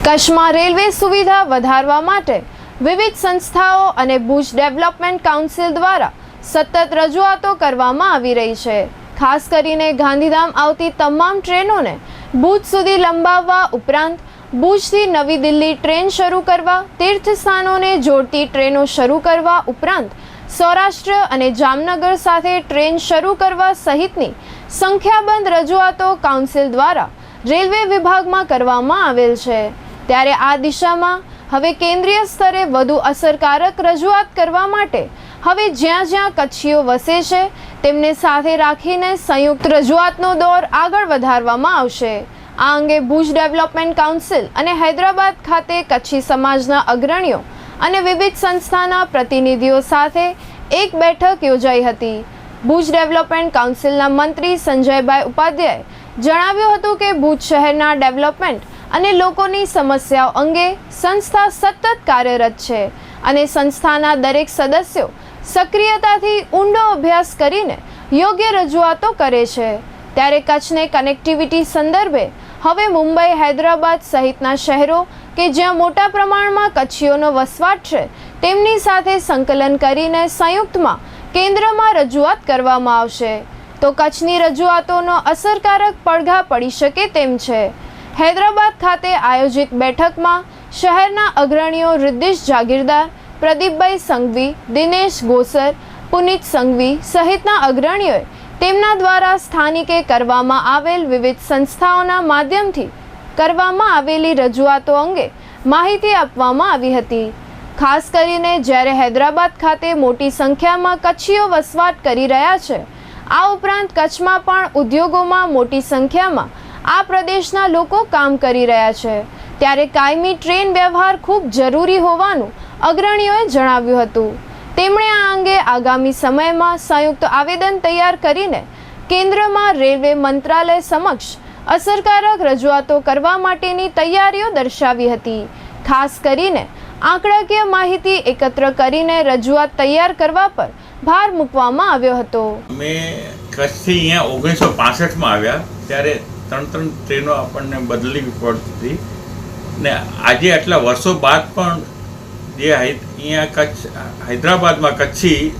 કચ્છમાં રેલવે સુવિધા વધારવા માટે વિવિધ સંસ્થાઓ અને ભુજ ડેવલપમેન્ટ કાઉન્સિલ દ્વારા સતત રજૂઆતો કરવામાં આવી રહી છે. ખાસ કરીને ગાંધીધામ આવતી તમામ ટ્રેનોને ભુજ સુધી લંબાવવા ઉપરાંત ભુજથી નવી દિલ્હી ટ્રેન શરૂ કરવા તીર્થ સ્થાનોને જોડતી ટ્રેનો શરૂ કરવા ઉપરાંત સૌરાષ્ટ્ર અને જામનગર સાથે ટ્રેન શરૂ કરવા સહિતની સંખ્યાબંધ રજૂઆતો કાઉન્સિલ દ્વારા રેલવે વિભાગમાં કરવામાં આવેલ છે. ત્યારે આ દિશામાં હવે કેન્દ્રીય સ્તરે વધુ અસરકારક રજૂઆત કરવા માટે હવે જ્યાં જ્યાં કચ્છીઓ વસે છે, તેમને સાથે રાખીને સંયુક્ત રજૂઆતનો દોર આગળ વધારવામાં આવશે. આ અંગે ભુજ ડેવલપમેન્ટ કાઉન્સિલ અને હૈદરાબાદ ખાતે કચ્છી સમાજના અગ્રણીઓ અને વિવિધ સંસ્થાના પ્રતિનિધિઓ સાથે એક બેઠક યોજાઈ હતી. ભુજ ડેવલપમેન્ટ કાઉન્સિલના મંત્રી સંજયભાઈ ઉપાધ્યાય જણાવ્યું હતું કે ભુજ શહેરના ડેવલપમેન્ટ અને લોકોની સમસ્યાઓ અંગે સંસ્થા સતત કાર્યરત છે અને સંસ્થાના દરેક સદસ્યો સક્રિયતાથી ઊંડો અભ્યાસ કરીને યોગ્ય રજૂઆતો કરે છે. ત્યારે કચ્છને કનેક્ટિવિટી સંદર્ભે હવે મુંબઈ, હૈદરાબાદ સહિતના શહેરો કે જ્યાં મોટા પ્રમાણમાં કચ્છીઓનો વસવાટ છે, તેમની સાથે સંકલન કરીને સંયુક્તમાં કેન્દ્રમાં રજૂઆત કરવામાં આવશે. તો કચ્છની રજૂઆતોનો અસરકારક પડઘા પડી શકે તેમ છે. હૈદરાબાદ ખાતે આયોજિત બેઠકમાં શહેરના અગ્રણીઓ રિદ્ધિશ જાગીરદાર, પ્રદીપભાઈ સંઘવી, દિનેશ ગોસર, પુનિત સંઘવી સહિતના અગ્રણીઓએ તેમના દ્વારા સ્થાનિકે કરવામાં આવેલ વિવિધ સંસ્થાઓના માધ્યમથી કરવામાં આવેલી રજૂઆતો અંગે માહિતી આપવામાં આવી હતી. ખાસ કરીને જ્યારે હૈદરાબાદ ખાતે મોટી સંખ્યામાં કચ્છીઓ વસવાટ કરી રહ્યા છે, આ ઉપરાંત કચ્છમાં પણ ઉદ્યોગોમાં મોટી સંખ્યામાં આ પ્રદેશના લોકો કામ કરી રહ્યા છે. ત્યારે કાયમી ટ્રેન વ્યવહાર ખૂબ જરૂરી હોવાનું અગ્રણીઓએ જણાવ્યું હતું. તેમણે આ અંગે આગામી સમયમાં સંયુક્ત આવેદન તૈયાર કરીને કેન્દ્રમાં રેલવે મંત્રાલય સમક્ષ અસરકારક રજૂઆતો કરવા માટેની તૈયારીઓ દર્શાવી હતી. ખાસ કરીને આંકડાકીય માહિતી એકત્ર કરીને રજૂઆત તૈયાર કરવા પર ભાર મૂકવામાં આવ્યો હતો. અમે કચ્છથી અહીંયા ઓગણીસો પાસઠમાં આવ્યા, ત્યારે ત્રણ ત્રણ ટ્રેનો આપણને બદલવી પડતી ને આજે આટલા વર્ષો બાદ પણ જે અહીંયા કચ્છ, હૈદરાબાદમાં કચ્છી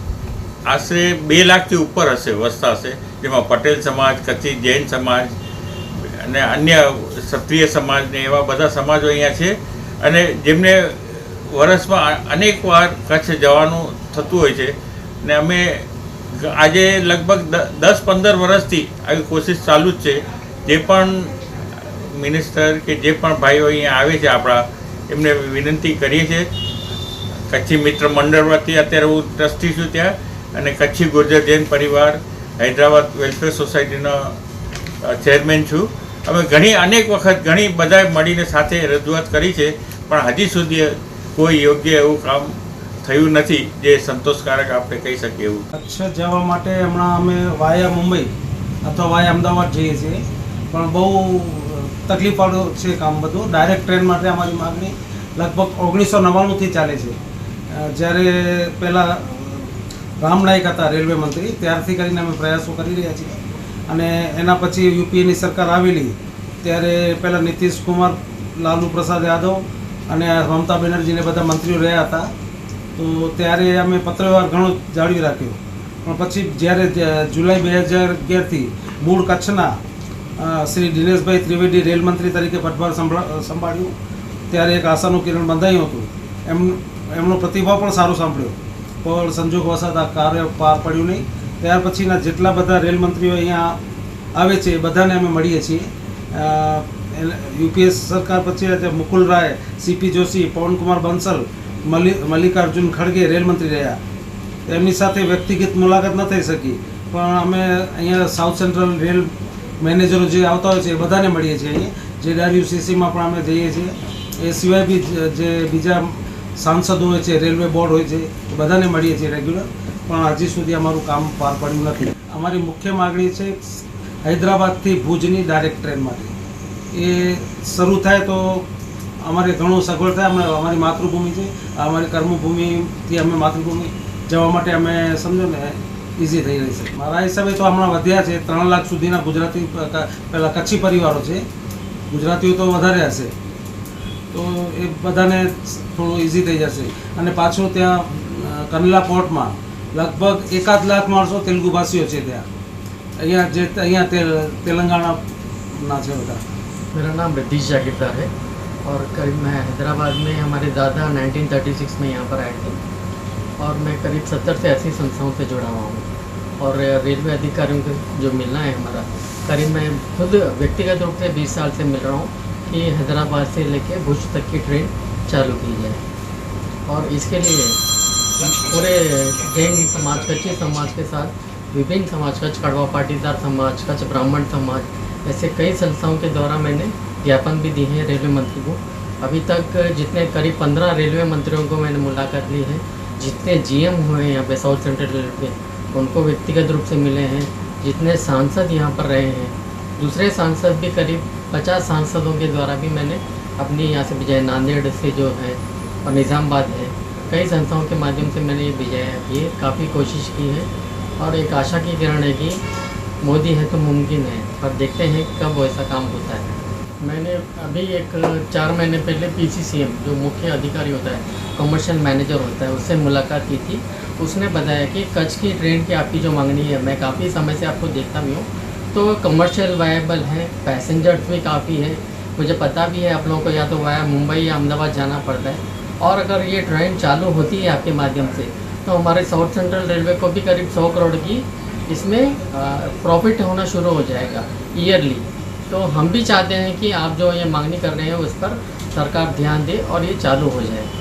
આશરે બે લાખથી ઉપર હશે, વસતા હશે. જેમાં પટેલ સમાજ, કચ્છી જૈન સમાજ અને અન્ય ક્ષત્રિય સમાજ ને એવા બધા સમાજો અહીંયા છે. અને જેમને વર્ષમાં અનેક વાર કચ્છ જવાનું થતું હોય છે. ને અમે આજે લગભગ દસ પંદર વર્ષથી આવી કોશિશ ચાલુ જ છે. જે પણ મિનિસ્ટર કે જે પણ ભાઈઓ અહીંયા આવે છે આપણા, એમને વિનંતી કરીએ છીએ. કચ્છી મિત્ર મંડળ વતી અત્યારે હું ટ્રસ્ટી છું ત્યાં અને કચ્છી ગુર્જર જૈન પરિવાર, હૈદરાબાદ વેલફેર સોસાયટીનો ચેરમેન છું. અમે ઘણી, અનેક વખત ઘણી બધાએ મળીને સાથે રજૂઆત કરી છે, પણ હજી સુધી કોઈ યોગ્ય એવું કામ થયું નથી જે સંતોષકારક આપણે કહી શકીએ એવું. કચ્છ જવા માટે હમણાં અમે વાયા મુંબઈ, અથવા વાયા અમદાવાદ જઈએ છીએ. પણ બહુ તકલીફવાળું છે કામ બધું. ડાયરેક્ટ ટ્રેન માટે અમારી માગણી લગભગ ઓગણીસો નવ્વાણુંથી ચાલે છે. જ્યારે પહેલાં રામનાયક હતા રેલવે મંત્રી, ત્યારથી કરીને અમે પ્રયાસો કરી રહ્યા છીએ. અને એના પછી યુપીએની સરકાર આવેલી, ત્યારે પહેલાં નીતિશ કુમાર, લાલુ પ્રસાદ યાદવ અને મમતા બેનર્જીને બધા મંત્રીઓ રહ્યા હતા. તો ત્યારે અમે પત્રવ્યવહાર ઘણો જાળવી રાખ્યો. પણ પછી જ્યારે જુલાઈ બે હજાર અગિયારથી મૂળ કચ્છના શ્રી દિનેશભાઈ ત્રિવેદી રેલ મંત્રી તરીકે પદભાર સંભળા સંભાળ્યું. ત્યારે એક આશાનું કિરણ બંધાયું હતું. એમ, એમનો પ્રતિભાવ પણ સારો સાંભળ્યો. પણ સંજોગ વસાત આ કાર્ય પાર પડ્યું નહીં. ત્યાર પછીના જેટલા બધા રેલ મંત્રીઓ અહીંયા આવે છે બધાને અમે મળીએ છીએ. યુપીએસ સરકાર પછી મુકુલ રાય સીપી જોશી, પવનકુમાર બંસલ, મલ્લિ, મલ્લિકાર્જુન ખડગે રેલ મંત્રી રહ્યા. એમની સાથે વ્યક્તિગત મુલાકાત ન થઈ શકી. પણ અમે અહીંયા સાઉથ સેન્ટ્રલ રેલ મેનેજરો જે આવતા હોય છે એ બધાને મળીએ છીએ અહીંયા જે ડબ્લ્યુસીસીમાં પણ અમે જઈએ છીએ. એ સિવાય બી જે બીજા સાંસદો હોય છે, રેલવે બોર્ડ હોય છે, એ બધાને મળીએ છીએ રેગ્યુલર. પણ હજી સુધી અમારું કામ પાર પડ્યું નથી. અમારી મુખ્ય માગણી છે હૈદરાબાદથી ભુજની ડાયરેક્ટ ટ્રેન માટે. એ શરૂ થાય તો અમારે ઘણું સગવડ થાય. અમે અમારી માતૃભૂમિ છે. અમારી કર્મભૂમિથી અમે માતૃભૂમિ. જવા માટે અમે, સમજો ને ઇઝી થઈ રહી છે મારા હિસાબે તો હમણાં વધ્યા છે ત્રણ લાખ સુધીના ગુજરાતી પહેલાં કચ્છી પરિવારો છે ગુજરાતીઓ તો વધારે હશે તો એ બધાને થોડું ઇઝી થઈ જશે અને પાછું ત્યાં અ, કંડલા પોર્ટમાં લગભગ એકાદ લાખ માણસો તેલુગુ ભાષીઓ છે ત્યાં અહીંયા જે અહીંયા તે- તેલંગાણાના છે બધા मेरा नाम रिद्धीश जागीरदार है और करीब मैं हैदराबाद में हमारे दादा 1936 में यहाँ पर आए थे और मैं करीब 70 से 80 संस्थाओं से जुड़ा हुआ हूँ। और रेलवे अधिकारियों को जो मिलना है हमारा, करीब मैं खुद व्यक्तिगत रूप से 20 साल से मिल रहा हूँ कि हैदराबाद से लेके भुज तक की ट्रेन चालू की जाए। और इसके लिए पूरे जैन समाज, कच्ची समाज के साथ विभिन्न समाज, कच्छ कड़वा पाटीदार समाज, कच्छ ब्राह्मण समाज, ऐसे कई संस्थाओं के द्वारा मैंने ज्ञापन भी दिए हैं रेलवे मंत्री को। अभी तक जितने करीब पंद्रह रेलवे मंत्रियों को मैंने मुलाकात ली है जितने जीएम हुए हैं यहाँ पे साउथ सेंट्रल रेलवे उनको व्यक्तिगत रूप से मिले हैं। जितने सांसद यहाँ पर रहे हैं, दूसरे सांसद भी करीब पचास सांसदों के द्वारा भी मैंने अपनी यहाँ से विजय नांदेड़ से जो है, और निज़ामबाद है, कई संस्थाओं के माध्यम से मैंने ये विजय, ये काफ़ी कोशिश की है। और एक आशा की किरण है कि मोदी है तो मुमकिन है, पर देखते हैं कब वैसा काम होता है। मैंने अभी एक, चार महीने पहले पीसीसीएम जो मुख्य अधिकारी होता है कमर्शियल मैनेजर होता है, उससे मुलाकात की थी। उसने बताया कि कच्छ की ट्रेन की आपकी जो मांगनी है, मैं काफ़ी समय से आपको देखता भी हूँ। तो कमर्शियल वायबल है पैसेंजर्स भी काफ़ी है। मुझे पता भी है आप लोगों को, या तो वाया मुंबई या अहमदाबाद जाना पड़ता है। और अगर ये ट्रेन चालू होती है आपके माध्यम से तो हमारे साउथ सेंट्रल रेलवे को भी करीब सौ करोड़ की इसमें प्रॉफिट होना शुरू हो जाएगा ईयरली तो हम भी चाहते हैं कि आप जो ये मांगनी कर रहे हैं उस पर सरकार ध्यान दे और ये चालू हो जाए